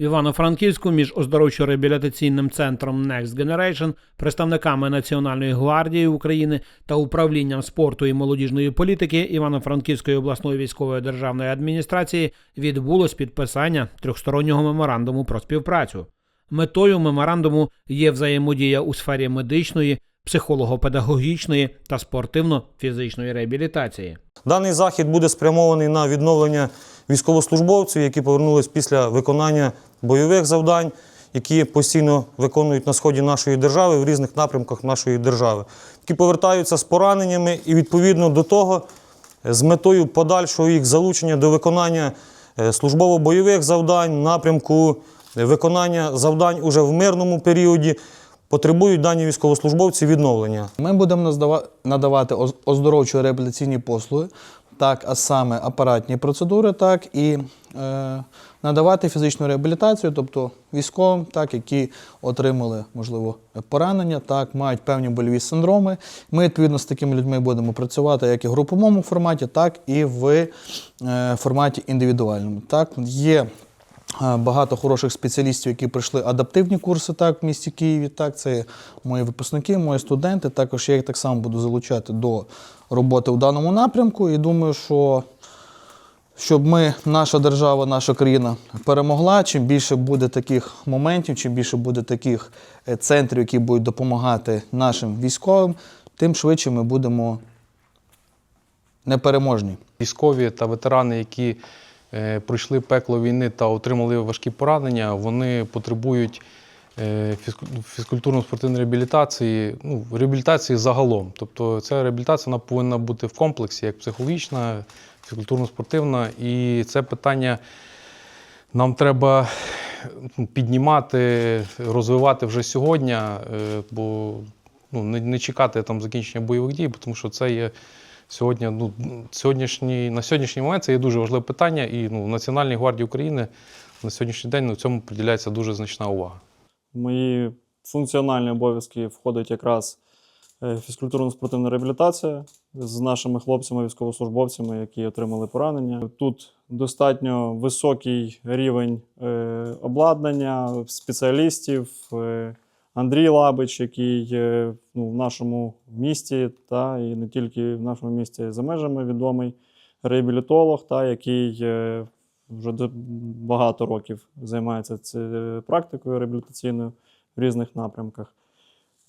в Івано-Франківську між оздоровчо-реабілітаційним центром Next Generation, представниками Національної гвардії України та управлінням спорту і молодіжної політики Івано-Франківської обласної військової державної адміністрації відбулось підписання трьохстороннього меморандуму про співпрацю. Метою меморандуму є взаємодія у сфері медичної, психолого-педагогічної та спортивно-фізичної реабілітації. Даний захід буде спрямований на відновлення військовослужбовців, які повернулись після виконання бойових завдань, які постійно виконують на сході нашої держави в різних напрямках нашої держави, які повертаються з пораненнями і відповідно до того, з метою подальшого їх залучення до виконання е, службово-бойових завдань, напрямку виконання завдань уже в мирному періоді. Потребують дані військовослужбовці відновлення. Ми будемо надавати оз- оздоровчо-реабілітаційні послуги, так, а саме апаратні процедури, так і е, надавати фізичну реабілітацію, тобто військовим, так, які отримали, можливо, поранення, так, мають певні больові синдроми. Ми, відповідно, з такими людьми будемо працювати як і в груповому форматі, так і в е, форматі індивідуальному. Так, є Багато хороших спеціалістів, які пройшли адаптивні курси так, в місті Києві. Так, це мої випускники, мої студенти. Також я їх так само буду залучати до роботи в даному напрямку. І думаю, що щоб ми, наша держава, наша країна перемогла, чим більше буде таких моментів, чим більше буде таких е, центрів, які будуть допомагати нашим військовим, тим швидше ми будемо непереможні. Військові та ветерани, які пройшли пекло війни та отримали важкі поранення, вони потребують е, фізкультурно-спортивної реабілітації, ну, реабілітації загалом. Тобто ця реабілітація вона повинна бути в комплексі, як психологічна, фізкультурно-спортивна. І це питання нам треба ну, піднімати, розвивати вже сьогодні, е, бо ну, не чекати там закінчення бойових дій, тому що це є сьогодні, ну, сьогоднішній, на сьогоднішній момент це є дуже важливе питання, і ну, в Національній гвардії України на сьогоднішній день ну, цьому приділяється дуже значна увага. Мої функціональні обов'язки входить якраз е, фізкультурно-спортивна реабілітація з нашими хлопцями, військовослужбовцями, які отримали поранення. Тут достатньо високий рівень е, обладнання, спеціалістів. Е, Андрій Лабич, який е, ну, в нашому місті, та і не тільки в нашому місті за межами відомий реабілітолог, та, який е, вже багато років займається цією практикою реабілітаційною в різних напрямках.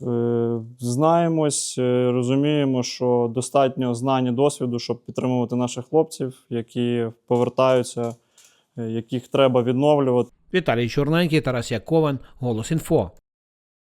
Е, Знаємось, е, розуміємо, що достатньо знань і досвіду, щоб підтримувати наших хлопців, які повертаються, е, яких треба відновлювати. Віталій Чорненький, Тарас Яковен, Голос Інфо.